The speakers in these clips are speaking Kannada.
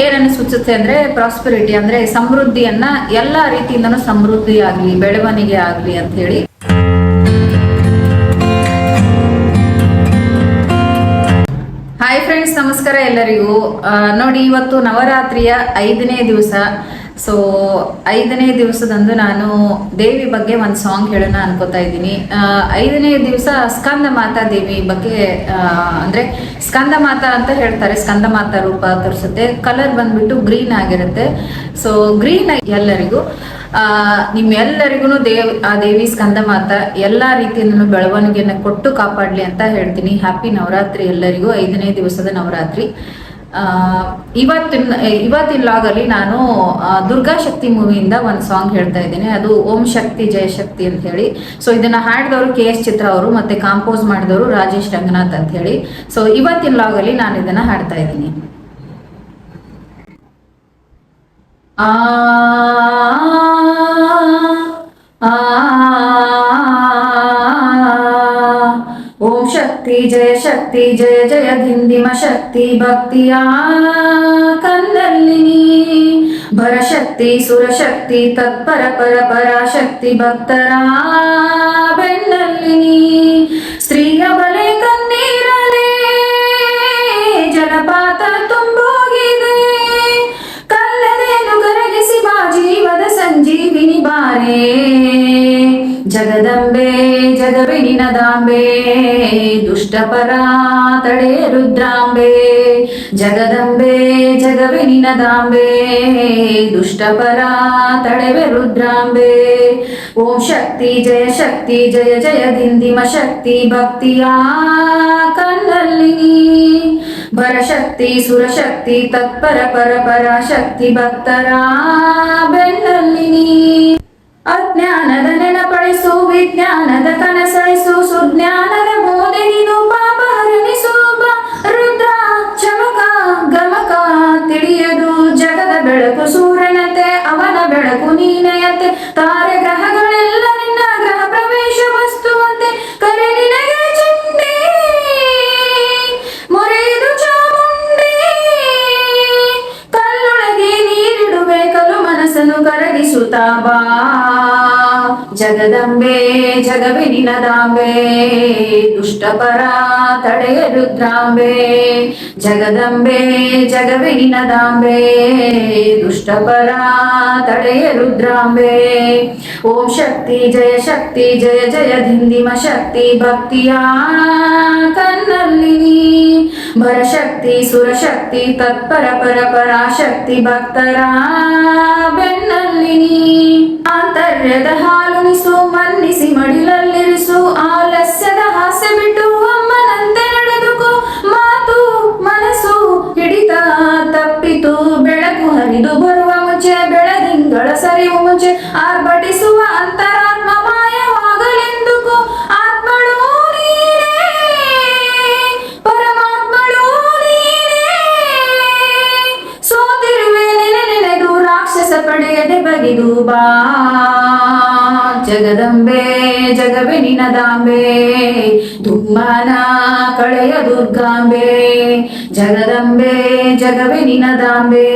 ಏನನ್ನು ಸೂಚಿಸುತ್ತೆ ಅಂದ್ರೆ ಪ್ರಾಸ್ಪೆರಿಟಿ ಅಂದ್ರೆ ಸಮೃದ್ಧಿಯನ್ನ ಎಲ್ಲಾ ರೀತಿಯಿಂದನೂ ಸಮೃದ್ಧಿ ಆಗ್ಲಿ, ಬೆಳವಣಿಗೆ ಆಗ್ಲಿ ಅಂತ ಹೇಳಿ. ಹಾಯ್ ಫ್ರೆಂಡ್ಸ್ ನಮಸ್ಕಾರ ಎಲ್ಲರಿಗೂ. ನೋಡಿ, ಇವತ್ತು ನವರಾತ್ರಿಯ ಐದನೇ ದಿವಸ. ಸೊ ಐದನೇ ದಿವಸದಂದು ನಾನು ದೇವಿ ಬಗ್ಗೆ ಒಂದು ಸಾಂಗ್ ಹೇಳೋಣ ಅನ್ಕೋತಾ ಇದ್ದೀನಿ. ಐದನೇ ದಿವಸ ಸ್ಕಂದ ಮಾತಾ ದೇವಿ ಬಗ್ಗೆ ಅಂದರೆ ಸ್ಕಂದ ಮಾತಾ ಅಂತ ಹೇಳ್ತಾರೆ. ಸ್ಕಂದ ಮಾತಾ ರೂಪ ತೋರಿಸುತ್ತೆ. ಕಲರ್ ಬಂದ್ಬಿಟ್ಟು ಗ್ರೀನ್ ಆಗಿರುತ್ತೆ. ಸೊ ಗ್ರೀನ್ ಎಲ್ಲರಿಗೂ ನಿಮ್ಮೆಲ್ಲರಿಗೂ ದೇವ್, ಆ ದೇವಿ ಸ್ಕಂದ ಮಾತ ಎಲ್ಲ ರೀತಿಯಿಂದಲೂ ಬೆಳವಣಿಗೆಯನ್ನು ಕೊಟ್ಟು ಕಾಪಾಡ್ಲಿ ಅಂತ ಹೇಳ್ತೀನಿ. ಹ್ಯಾಪಿ ನವರಾತ್ರಿ ಎಲ್ಲರಿಗೂ. ಐದನೇ ದಿವಸದ ನವರಾತ್ರಿ. ಇವತ್ತಿನ ಲಾಗಲ್ಲಿ ನಾನು ದುರ್ಗಾ ಶಕ್ತಿ ಮೂವಿಯಿಂದ ಒಂದು ಸಾಂಗ್ ಹೇಳ್ತಾ ಇದ್ದೀನಿ. ಅದು ಓಂ ಶಕ್ತಿ ಜಯ ಶಕ್ತಿ ಅಂತ ಹೇಳಿ. ಸೊ ಇದನ್ನ ಹಾಡಿದವರು ಕೆ ಎಸ್ ಚಿತ್ರ ಅವರು ಮತ್ತೆ ಕಾಂಪೋಸ್ ಮಾಡಿದವರು ರಾಜೇಶ್ ರಂಗನಾಥ್ ಅಂತ ಹೇಳಿ. ಸೊ ಇವತ್ತಿನ ಲಾಗಲ್ಲಿ ನಾನು ಇದನ್ನ ಹಾಡ್ತಾ ಇದ್ದೀನಿ. ಆ ಶಕ್ತಿ, ಜಯ ಶಕ್ತಿ, ಜಯ ಜಯ ದಿಂದಿಮ ಶಕ್ತಿ ಭಕ್ತಿಯ ಕಂದಲ್ಲಿ ಭರ ಶಕ್ತಿ ಭರಶಕ್ತಿ, ಸುರಶಕ್ತಿ, ತತ್ಪರ ಪರ ಪರಾಶಕ್ತಿ ಭಕ್ತರ ಬೆನ್ನಲ್ಲಿ ಸ್ತ್ರೀಯ ಬಲೆ ಕಣ್ಣೀರಲೇ ಜಲಪಾತ ತುಂಬೋಗಿದೆ. ಕಲ್ಲದೇನು ಕರಗಿಸಿ ಬಾ, ಜೀವದ ಸಂಜೀವಿನಿ ಬಾರೆ. ಜಗದಂಬೆ ಜಗವಿನಿನದಾಂಬೆ ದುಷ್ಟಪರ ತಡೆ ರುದ್ರಾಂಬೆ. ಜಗದಂಬೆ ಜಗವಿನಿನದಾಂಬೆ ದುಷ್ಟಪರ ತಡೆವೆ ರುದ್ರಾಂಬೆ. ಓಂ ಶಕ್ತಿ, ಜಯ ಶಕ್ತಿ, ಜಯ ಜಯ ದಿಂದಿಮ ಶಕ್ತಿ, ಭಕ್ತಿಯ ಕಣ್ಣಲ್ಲಿ ಭರಶಕ್ತಿ, ಸುರಶಕ್ತಿ, ತತ್ಪರ, ಪರ ಪರಾಶಕ್ತಿ ಭಕ್ತರ ಬೆನ್ನಲ್ಲಿ ಅಜ್ಞಾನದ ನೆನಪಳಿಸು ವಿಜ್ಞಾನದ ಕನಸಳಿಸು ಸುಜ್ಞಾನದ ಮೋದಿ ನೀನು ಪಾಪ ಹರಣಿಸು. ರುದ್ರ ಚಮಕ ಗಮಕ. ತಿಳಿಯದು ಜಗದ ಬೆಳಕು ಸೂರ್ಯನತೆ, ಅವನ ಬೆಳಕು ನೀನಯತೆ. ತಾರೆ ಗ್ರಹಗಳೆಲ್ಲ ನಿನ್ನ ಗ್ರಹ ಪ್ರವೇಶ ವಸ್ತುವಂತೆ. ಕರೆ ನಿನಗೆ ಚಂಡಿ, ಮೊರೆಯದು ಚಾಮುಂಡಿ. ಕಲ್ಲೊಳಗೆ ನೀರಿಡುವೆ ಕಲು ಮನಸ್ಸನ್ನು ಕರಗಿಸುತ್ತಾ ಬಾ. ಜಗದಂಬೆ, ಜಗವೇ ನಿನದಾಂಬೆ, ದುಷ್ಟಪರ ತಡೆಯ ರುದ್ರಾಂಬೆ. ಜಗದಂಬೆ, ಜಗವೇ ನಿನದಾಂಬೆ, ದುಷ್ಟಪರ ತಡೆಯ ರುದ್ರಾಂಬೆ. ಓಂ ಶಕ್ತಿ, ಜಯ ಶಕ್ತಿ, ಜಯ ಜಯ ದಿಂದಿಮ ಶಕ್ತಿ, ಭಕ್ತಿಯ ಕಣ್ಣಲ್ಲಿ. ನೀ ಭರಶಕ್ತಿ, ಸುರಶಕ್ತಿ, ತತ್ಪರ, ಪರ, ಪರಾಶಕ್ತಿ, ಭಕ್ತರ ಬೆನ್ನಲ್ಲಿ ಆಂತರ್ಯದ ಹಾಲುಣಿಸು ಸರಿವು ಮುಂಚೆ ಆರ್ಭಟಿಸುವ ಅಂತರಾತ್ಮ ಮಾಯವಾಗಲೆಂದುಕೋ? ಆತ್ಮಳು ಪರಮಾತ್ಮಳು ಸೋತಿರುವೆ ನೆನೆ ನೆನೆದು ರಾಕ್ಷಸ ಪಡೆಯದೆ ಬಗೆದು ಬಾ. ಜಗದಂಬೆ, ಜಗವೇ ನಿನದಾಂಬೆ ದುಮ್ಮನ ಕಳೆಯ ದುರ್ಗಾಂಬೆ, ಜಗದಂಬೆ, ಜಗವೇ ನಿನದಾಂಬೆ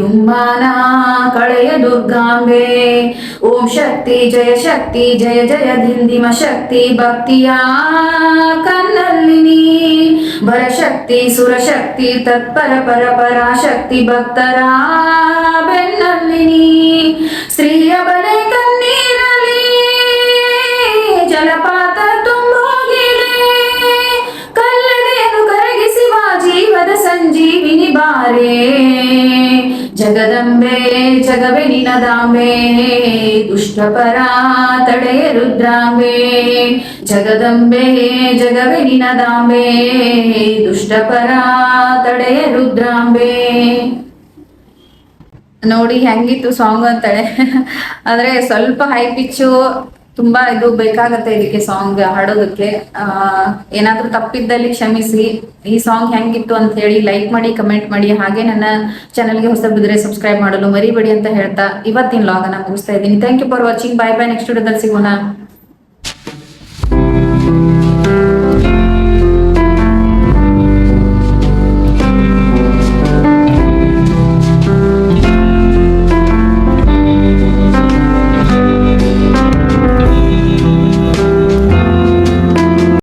ದುಮ್ಮನ ಕಳೆಯ ದುರ್ಗಾಂಬೆ. ಓಂ ಶಕ್ತಿ, ಜಯ ಶಕ್ತಿ, ಜಯ ಜಯ ದಿಂದಿಮ ಶಕ್ತಿ, ಭಕ್ತಿಯ ಕಣ್ಣಲ್ಲಿ ನೀ. ಭರಶಕ್ತಿ ಸುರಶಕ್ತಿ, ತತ್ಪರ ಪರ ಪರಾಶಕ್ತಿ, ಭಕ್ತರ ಬಾರೆ ಜಗದಂಬೆ, ಜಗವೆ ನಿನದಾಂಬೆ. ದುಷ್ಟಪರ ತಡೆಯ ರುದ್ರಾಂಬೆ. ಜಗದಂಬೆ, ಜಗವೆ ನಿನದಾಂಬೆ. ದುಷ್ಟಪರ ತಡೆಯ ರುದ್ರಾಂಬೆ. ನೋಡಿ, ಹೆಂಗಿತ್ತು ಸಾಂಗ್ ಅಂತಳೆ. ಅಂದ್ರೆ ಸ್ವಲ್ಪ ಹೈ ಪಿಚ್ಚು ತುಂಬಾ ಇದು ಬೇಕಾಗತ್ತೆ ಇದಕ್ಕೆ ಸಾಂಗ್ ಹಾಡೋದಕ್ಕೆ. ಏನಾದ್ರೂ ತಪ್ಪಿದ್ದಲ್ಲಿ ಕ್ಷಮಿಸಿ. ಈ ಸಾಂಗ್ ಹೆಂಗಿತ್ತು ಅಂತ ಹೇಳಿ ಲೈಕ್ ಮಾಡಿ ಕಮೆಂಟ್ ಮಾಡಿ. ಹಾಗೆ ನನ್ನ ಚಾನಲ್ಗೆ ಹೊಸಬಿದ್ರೆ ಸಬ್ಸ್ಕ್ರೈಬ್ ಮಾಡಲು ಮರಿಬೇಡಿ ಅಂತ ಹೇಳ್ತಾ ಇವತ್ತಿನ ಲಾಗನ್ನ ಮುಗಿಸ್ತಾ ಇದ್ದೀನಿ. Thank you for watching bye bye next ವಿಡಿಯೋದಲ್ಲಿ ಸಿಗೋಣ.